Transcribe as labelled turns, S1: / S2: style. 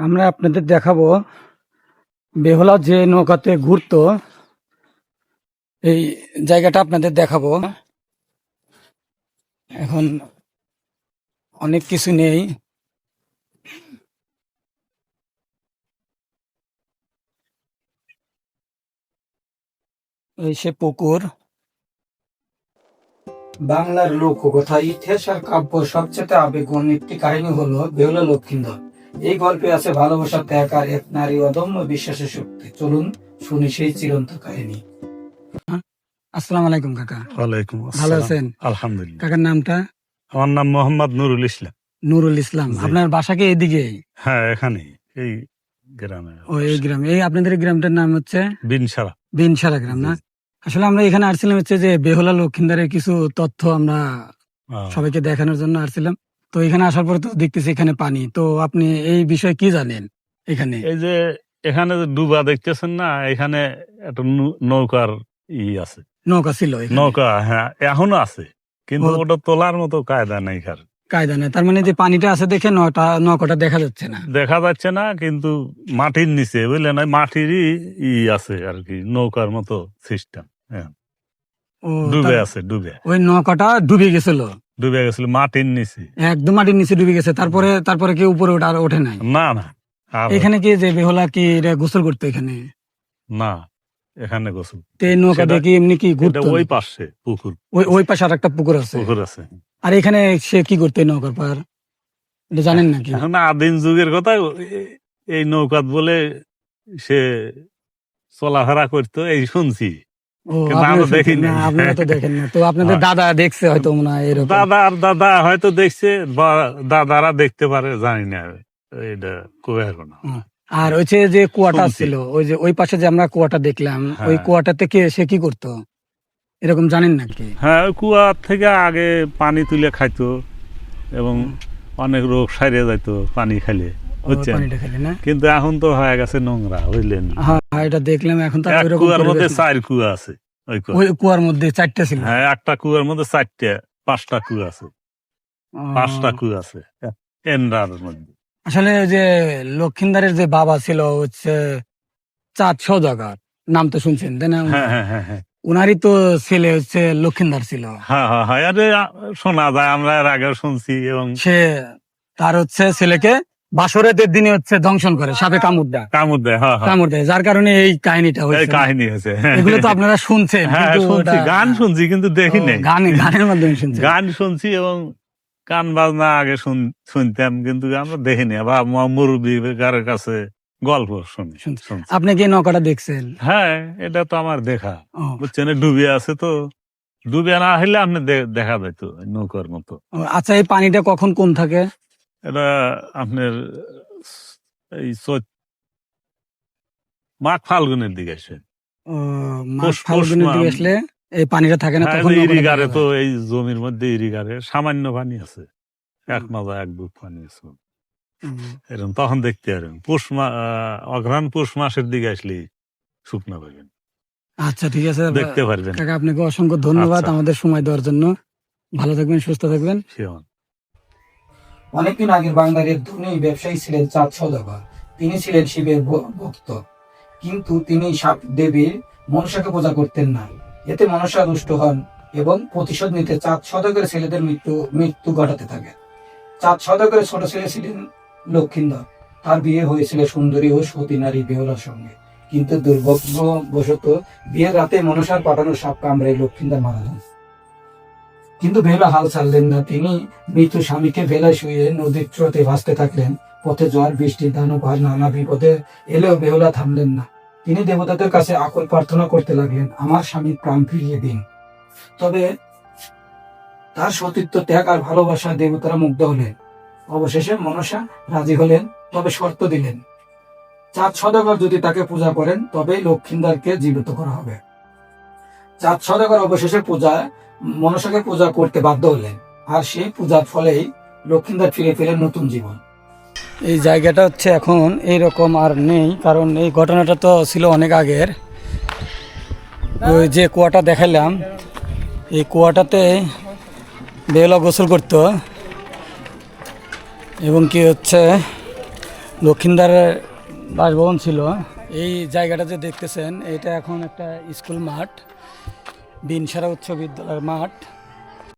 S1: আমরা আপনাদের দেখাবো বেহুলা যে নৌকাতে ঘুরতো, এই জায়গাটা আপনাদের দেখাবো। এখন অনেক কিছু নেই। এই সে পুকুর। বাংলার লোককথা ইতিহাস আর কাব্য সবচেয়ে আবেগন একটি কাহিনী হলো বেহুলা লক্ষ্মীন্দর এই গল্পে আছে ভালোবাসা ত্যাগ আর এক নারী অদম্য বিশ্বাসের শক্তি। চলুন শুনি সেই চিরন্ত কাহিনী। আসসালামু আলাইকুম কাকা।
S2: ওয়ালাইকুম
S1: ভালো আছেন?
S2: আলহামদুলিল্লাহ।
S1: কাকার নামটা?
S2: আমার নাম মোহাম্মদ নুরুল ইসলাম।
S1: নুরুল ইসলাম। আপনার বাসা কি এদিকে?
S2: হ্যাঁ এখানে এই গ্রামে।
S1: ও এই গ্রামে। এই আপনাদের গ্রামটার নাম হচ্ছে?
S2: বিনসারা
S1: বিনসারা গ্রাম না? আসলে আমরা এখানে আসছিলাম হচ্ছে যে বেহুলা লক্ষিন্দারের কিছু তথ্য আমরা সবাইকে দেখানোর জন্য আসছিলাম। তো এখানে আসার পরে তো দেখতেছি এখানে পানি। তো আপনি এই বিষয়ে কি জানেন এখানে?
S2: এই যে এখানে যে ডুবা দেখতেছেন না এখানে একটা নৌকার ই আছে।
S1: নৌকা ছিল
S2: নৌকা হ্যাঁ এখনও আছে। কিন্তু ওটা তোলার মতো কায়দা নেই কার
S1: কায়দা নেই। তার মানে যে পানিটা আছে দেখে নটা নৌকাটা দেখা যাচ্ছে না।
S2: দেখা যাচ্ছে না কিন্তু মাটির নিচে বুঝলেন? মাটিরই ই আছে আর কি নৌকার মতো সিস্টেম
S1: ও
S2: ডুবে আছে ডুবে।
S1: ওই নৌকাটা ডুবে গেছিল।
S2: ডুবে গেছিল মাটির নিচে।
S1: একদম মাটির নিচে ডুবে গেছে তারপরে তারপরে কি উপরে ওঠা আর ওঠে নাই।
S2: না না
S1: এখানে কি যে বেহুলা কি এটা গোসল করতো এখানে?
S2: না এখানে গোসল।
S1: তো নৌকা দেখি এমনি কি ঘুরতো?
S2: ওই পাশে পুকুর।
S1: ওই ওই পাশে আর একটা পুকুর আছে।
S2: পুকুর আছে।
S1: আর এখানে সে কি করতো নৌকার পার? এটা জানেন নাকি?
S2: এখন আদিম যুগের কথা এই নৌকাত বলে সে চলাফেরা করতো এই শুনছি।
S1: আপনারা তো দেখেন না। তো আপনাদের
S2: হ্যাঁ।
S1: দাদা দেখছে হয়তো মনে হয় এরকম।
S2: দাদা আর দাদা হয়তো দেখছে বা দাদারা দেখতে পারে জানি না। এটা কবে না
S1: আর হচ্ছে যে কুয়াটা ছিল ওই যে ওই পাশে যে আমরা কুয়াটা দেখলাম
S2: হ্যাঁ।
S1: ওই কুয়াটা থেকে সে কি করতো? এরকম জানেন নাকি?
S2: হ্যাঁ ওই কুয়ার থেকে আগে পানি তুলে খাইতো এবং অনেক রোগ সারিয়ে যাইতো পানি খাইলে বুঝছেন? কিন্তু এখন তো হয়ে গেছে নোংরা বুঝলেন?
S1: হ্যাঁ এটা দেখলাম এখন তো ওইরকম
S2: কুয়ার মধ্যে চার কুয়া আছে ওই
S1: কুয়ার। মধ্যে চারটা ছিল?
S2: হ্যাঁ একটা কুয়ার মধ্যে চারটে পাঁচটা কুয়া আছে। পাঁচটা কুয়া আছে এন্ডার মধ্যে।
S1: আসলে যে লক্ষিন্দারের যে বাবা ছিল হচ্ছে চাঁদ সৌদাগর নাম তো শুনছেন তাই না?
S2: হ্যাঁ হ্যাঁ হ্যাঁ
S1: উনারই তো ছেলে হচ্ছে লক্ষিন্দার ছিল।
S2: হ্যাঁ হ্যাঁ হ্যাঁ আরে শোনা যায় আমরা এর আগে শুনছি এবং
S1: সে তার হচ্ছে ছেলেকে বাসরের দিনে হচ্ছে দংশন করে সাপে কামড় দেয়।
S2: কামড় দেয় হ্যাঁ হ্যাঁ।
S1: কামড় দেয় যার কারণে এই কাহিনীটা হয়েছে।
S2: কাহিনী হয়েছে।
S1: এগুলো তো আপনারা শুনছেন
S2: হ্যাঁ শুনছি গান শুনছি কিন্তু দেখি
S1: ও,
S2: নাই
S1: গান গানের মাধ্যমে শুনছেন।
S2: গান শুনছি এবং গান বাজনা আগে শুন- শুনতাম কিন্তু আমরা দেখিনি বা মুরব্বী কারোর কাছে গল্প শুনি
S1: শুনছি।
S2: শুনছি।
S1: আপনি কি নৌকাটা দেখছেন?
S2: হ্যাঁ এটা তো আমার দেখা। বুঝছেন ডুবে আছে তো। ডুবে না হলে আপনি দেখা যাইতো নৌকার মতো।
S1: আচ্ছা এই পানিটা কখন কম থাকে?
S2: এটা আপনার এই চৈত মাঘ ফাল্গুনের দিকে আসে।
S1: মাঘ ফাল্গুনের দিকে আসলে এই পানিটা থাকে না
S2: হ্যাঁ,
S1: তখন
S2: ইরিগারে তো এই জমির মধ্যে ইরিগারে সামান্য পানি আছে। এক মাজা এক বুক পানি আছে। এরকম তখন দেখতে পারেন পুষ অঘ্রাণ পুষ মাসের দিকে আসলে শুকনো পাবেন।
S1: আচ্ছা ঠিক আছে।
S2: দেখতে পারবেন।
S1: আপনাকে অসংখ্য ধন্যবাদ
S2: আচ্ছা।
S1: আমাদের সময় দেওয়ার জন্য। ভালো থাকবেন সুস্থ থাকবেন। অনেকদিন আগে বাংলাদেশের ধনী ব্যবসায়ী ছিলেন চাঁদ সদাগর। তিনি ছিলেন শিবের ভক্ত। কিন্তু তিনি সাপ দেবীর মনসাকে পূজা করতেন না। এতে মনসা দুষ্ট হন এবং প্রতিশোধ নিতে চাঁদ সদাগরের ছেলেদের মৃত্যু মৃত্যু ঘটাতে থাকে। চাঁদ সদাগরের ছোট ছেলে ছিলেন লক্ষিন্দর। তার বিয়ে হয়েছিল সুন্দরী ও সতী নারী বেহলার সঙ্গে। কিন্তু দুর্ভাগ্যবশত বিয়ের রাতে মনসার পাঠানো সাপ কামড়ে লক্ষিন্দর মারা যান। কিন্তু বেলা হাল ছাড়লেন না তিনি। মৃত স্বামীকে ভেলায় শুয়ে নদীর স্রোতে ভাসতে থাকলেন। পথে ঝড়, বৃষ্টি দানব আর নানা বিপদে এলেও বেহুলা থামলেন না। তিনি দেবতাদের কাছে আকুল প্রার্থনা করতে লাগলেন, আমার স্বামীর প্রাণ ফিরিয়ে দিন। তবে তার সতীত্ব ত্যাগ আর ভালোবাসা দেবতারা মুগ্ধ হলেন। অবশেষে মনসা রাজি হলেন, তবে শর্ত দিলেন, চাঁদ সদাগর যদি তাকে পূজা করেন, তবেই লক্ষিন্দারকে জীবিত করা হবে। চাঁদ সদাগর অবশেষে পূজা মনসাকে পূজা করতে বাধ্য হলেন। আর সেই পূজার ফলেই লক্ষ্মীদার ফিরে পেলেন নতুন জীবন। এই জায়গাটা হচ্ছে এখন এইরকম আর নেই, কারণ এই ঘটনাটা তো ছিল অনেক আগের। ওই যে কুয়াটা দেখাইলাম এই কুয়াটাতে বেলা গোসল করতো। এবং কি হচ্ছে লক্ষিন্দারের বাসভবন ছিল। এই জায়গাটা যে দেখতেছেন, এটা এখন একটা স্কুল মাঠ। বিনসারা উচ্চ বিদ্যালয়ের মাঠ।